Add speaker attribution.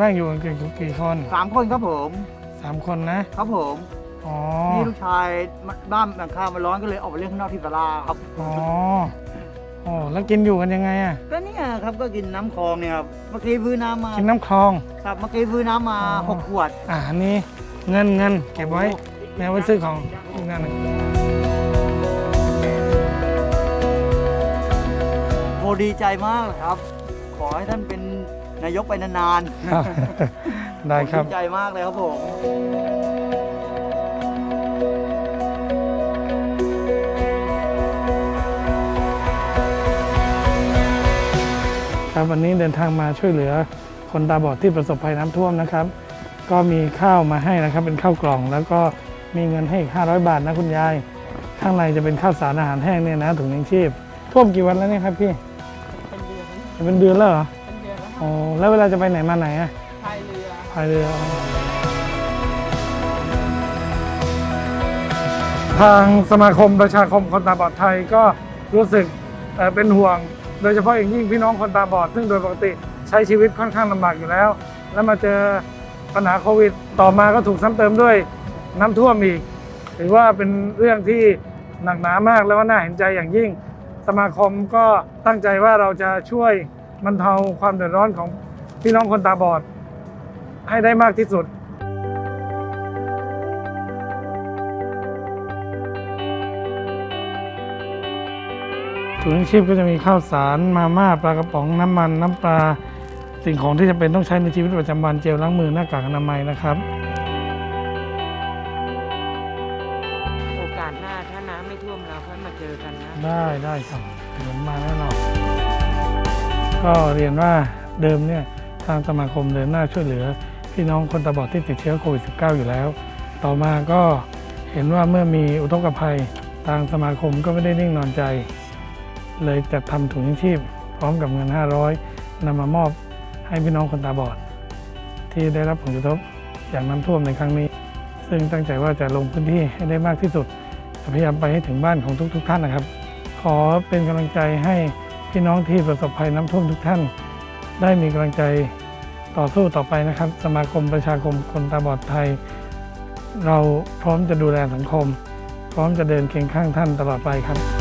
Speaker 1: บ้างอยู่กันกี่กี่คน
Speaker 2: สามคนครับผม
Speaker 1: สามคนนะ ครับ
Speaker 2: ผม
Speaker 1: อ๋อ
Speaker 2: นี่ลูกชายบ้านหลังคามันร้อนก็เลยออกไปเล่นข้างนอกที่ศาลาครับ
Speaker 1: อ๋ออ๋อแล้วกินอยู่กันยังไงอะ
Speaker 2: ก็เนี่ยครับก็กินน้ำคลองเนี่ยครับเมื่อกี้พื้นน้ำมา
Speaker 1: กินน้ำคลอง
Speaker 2: ครับเมื่อกี้พื้นน้ำมา
Speaker 1: อ๋อ
Speaker 2: หกขวด
Speaker 1: อ่าอันนี้เงินเงินเก็บไว้แม่ไว้ซื้อของอีกงานหนึ่ง
Speaker 2: โมดีใจมากเลยครับ ขอให้ท่านเป็น นายกไปนานๆ
Speaker 1: ครับได้ครับ
Speaker 2: ผมดีใจมากเลยครับผม
Speaker 1: ครับวันนี้เดินทางมาช่วยเหลือคนตาบอดที่ประสบภัยน้ำท่วมนะครับ ก็มีข้าวมาให้นะครับ เป็นข้าวกล่อง แล้วก็มีเงินให้อีก500 บาทนะคุณยาย ข้างในจะเป็นข้าวสารอาหารแห้งเนี่ยนะถุงยังชีพ ท่วมกี่วันแล้วเนี่ยครับพี่
Speaker 3: เป็นเดือนแล้ว
Speaker 1: จะเป็นเดือนแล้วเหรอ
Speaker 3: เป็นเดื อนแล้ว
Speaker 1: อ๋อแล้วเวลาจะไปไหนมาไหนอะ
Speaker 3: พายเรือ
Speaker 1: พายเรือทางสมาคมประชาคมคนตาบอดไทยก็รู้สึกเอ่อเป็นห่วง โดยเฉพาะอย่างยิ่งพี่น้องคนตาบอด ซึ่งโดยปกติใช้ชีวิตค่อนข้างลำบากอยู่แล้ว แล้วมาเจอปัญหาโควิด ต่อมาก็ถูกซ้ำเติมด้วยน้ำท่วมอีก ถือว่าเป็นเรื่องที่หนักหนามากแล้วก็น่าเห็นใจอย่างยิ่ง สมาคมก็ตั้งใจว่าเราจะช่วย บรรเทาความเดือดร้อนของพี่น้องคนตาบอด ให้ได้มากที่สุดถุงยังชีพก็จะมีข้าวสารมาม่าปลากระป๋องน้ำมันน้ำปลาสิ่งของที่จำเป็นต้องใช้ในชีวิตประจำวันเจลล้างมือหน้ากากอนามัยนะครับ
Speaker 3: โอกาสหน้าถ้าน้ำไม่ท่วมเราค่อยมาเจอกันนะ
Speaker 1: ได้ได้ครับผมมาแน่นอน ก็เรียนว่าเดิมเนี่ยทางสมาคมเดินหน้าช่วยเหลือ พี่น้องคนตาบอดที่ติดเชื้อโควิด -19 อยู่แล้ว ต่อมาก็เห็นว่าเมื่อมีอุทกภัยทางสมาคมก็ไม่ได้นิ่งนอนใจ เลยจัดทำถุงยังชีพ พร้อมกับเงิน 500นำมามอบให้พี่น้องคนตาบอด ที่ได้รับผลกระทบจากน้ำท่วมในครั้งนี้ ซึ่งตั้งใจว่าจะลงพื้นที่ให้ได้มากที่สุดพยายามไปให้ถึงบ้านของทุกๆทท่านนะครับ ขอเป็นกำลังใจให้ พี่น้องที่ประสบภัยน้ำท่วมทุกท่าน ได้มีกำลังใจต่อสู้ต่อไปนะครับ สมาคมประชาคมคนตาบอดไทย เราพร้อมจะดูแลสังคม พร้อมจะเดินเคียงข้างท่านตลอดไปครับ